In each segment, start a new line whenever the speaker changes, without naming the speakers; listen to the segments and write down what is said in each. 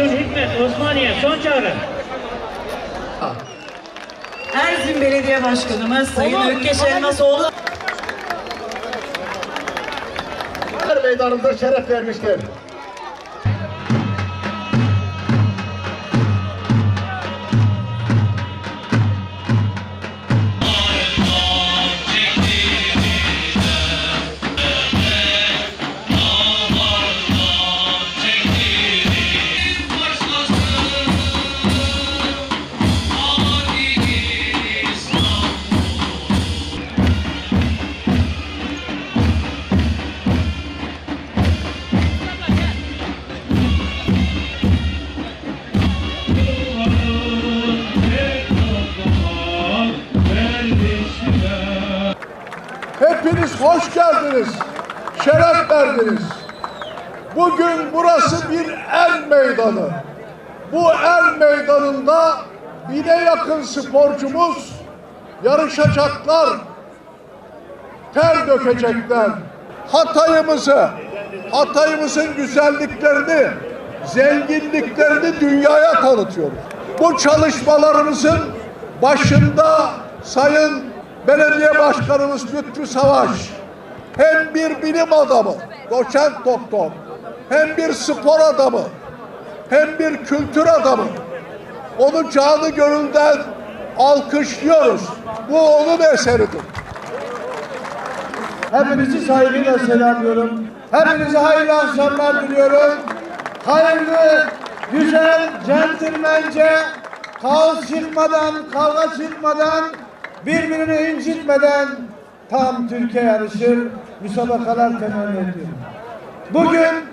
Acun Hikmet Osmaniye son çağrı.
Erzin Belediye Başkanımız Sayın Ökkeş Elmasoğlu
Her meydanımıza şeref vermiştir.
Hepiniz hoş geldiniz. Şeref verdiniz. Bugün burası bir er meydanı. Bu er meydanında bine yakın sporcumuz yarışacaklar. Ter dökecekler. Hatay'ımızı, Hatay'ımızın güzelliklerini, zenginliklerini dünyaya tanıtıyoruz. Bu çalışmalarımızın başında Sayın Belediye Başkanımız Lütfü Savaş hem bir bilim adamı, doçent doktor, hem bir spor adamı, hem bir kültür adamı. Onu canı gönülden alkışlıyoruz. Bu onun eseridir.
Hepinizi saygıyla selamlıyorum. Hepinize hayırlı akşamlar diliyorum. Hayırlı, güzel, centilmence, kaos çıkmadan, kavga çıkmadan, birbirini incitmeden tam Türkiye yarışır, müsabakalar temenni ediyorum. Bugün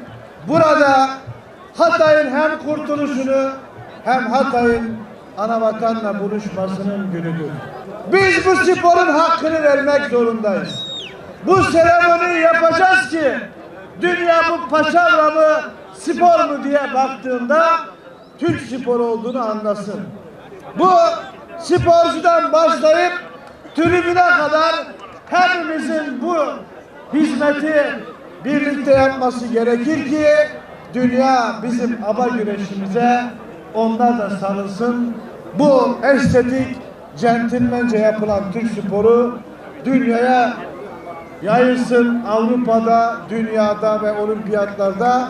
burada Hatay'ın hem kurtuluşunu hem Hatay'ın anavatanla buluşmasının günüdür. Biz bu sporun hakkını vermek zorundayız. Bu seremoniyi yapacağız ki dünya bu paçavra mı spor mu diye baktığında Türk spor olduğunu anlasın. Bu sporcudan başlayıp tribüne kadar hepimizin bu hizmeti birlikte yapması gerekir ki dünya bizim aba güreşimize onlar da sarılsın. Bu estetik, centilmence yapılan Türk sporu dünyaya yayılsın Avrupa'da, dünyada ve olimpiyatlarda.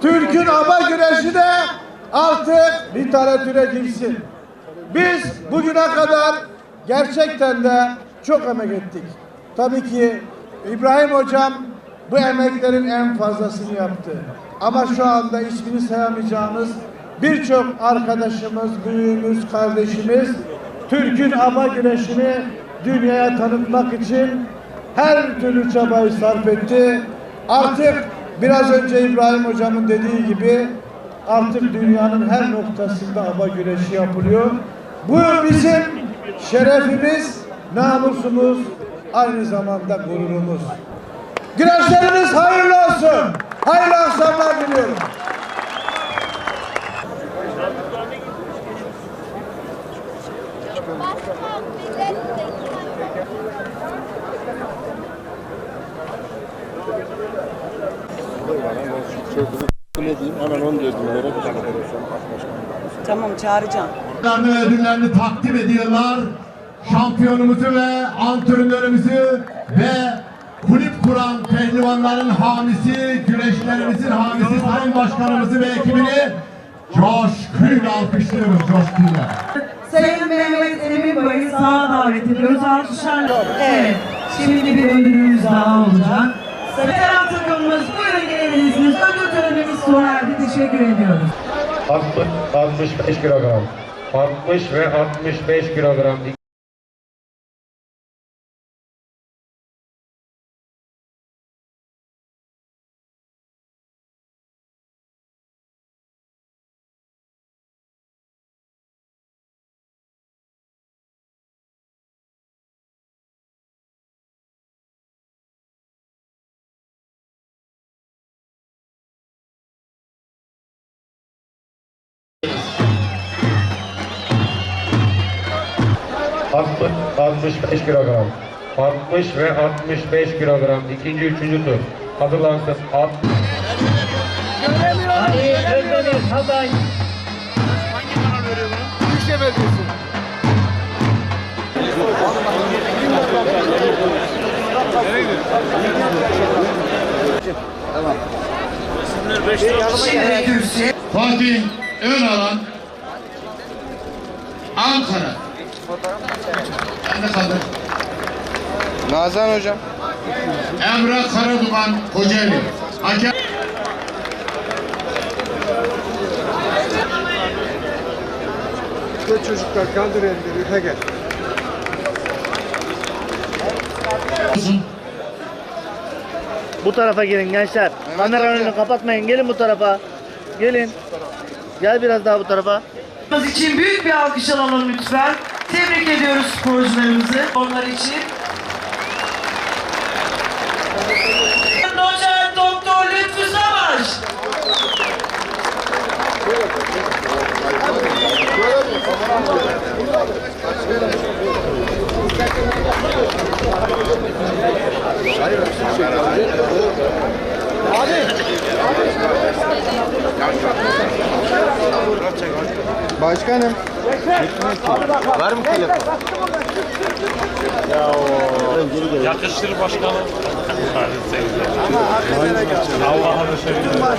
Türk'ün aba güreşi de artık literatüre girsin. Biz bugüne kadar gerçekten de çok emek ettik. Tabii ki İbrahim Hocam bu emeklerin en fazlasını yaptı. Ama şu anda ismini sayamayacağımız birçok arkadaşımız, büyüğümüz, kardeşimiz Türk'ün aba güreşini dünyaya tanıtmak için her türlü çabayı sarf etti. Artık biraz önce İbrahim Hocam'ın dediği gibi artık dünyanın her noktasında aba güreşi yapılıyor. Bu bizim şerefimiz, namusumuz, aynı zamanda gururumuz. Güreşleriniz hayırlı olsun. Hayırlı akşamlar diliyorum.
Tamam çağıracağım.
Ödüllerini ve ödüllerini takdim ediyorlar. Şampiyonumuzu ve antrenörümüzü ve kulüp kuran pehlivanların hamisi, güreşlerimizin hamisi Sayın Başkanımızı ve ekibini coşkuyla alkışlıyoruz coşkuyla.
Sayın Mehmet Emin Bey'i sağa davet ediyoruz. Alkışlarla. Evet. Şimdi bir ödülümüz daha olacak. Veteran takımımız buyurun gelebilirsiniz. Ödül törenimiz sona erdi. Teşekkür ediyoruz.
60, 65 kilogram. 60 ve 65 kilogram. Altmış- 65 kilogram. 60 ve 65 kilogram. İkinci, üçüncü tur. Hazırlansın. Alt.
Ali Özdemir Hatay
veriyor bunu? Büyükşehir Belediyesi.
Fatih Önalan Ankara Nerede kaldı?
Nazan hocam.
Emre Karaduman Kocaeli Hakem
çocuklar kaldır elleri. Ha gel.
Bu tarafa gelin gençler. Kamera önünü kapatmayın. Gelin bu tarafa. Gelin. Gel biraz daha bu tarafa.
için büyük bir alkış alalım lütfen. Tebrik ediyoruz sporcularımızı. Onlar için. Doçent Doktor Lütfü Savaş.
Başkanım. Var mı telefon?
Yakışır başkanım. Allah'ını seversen.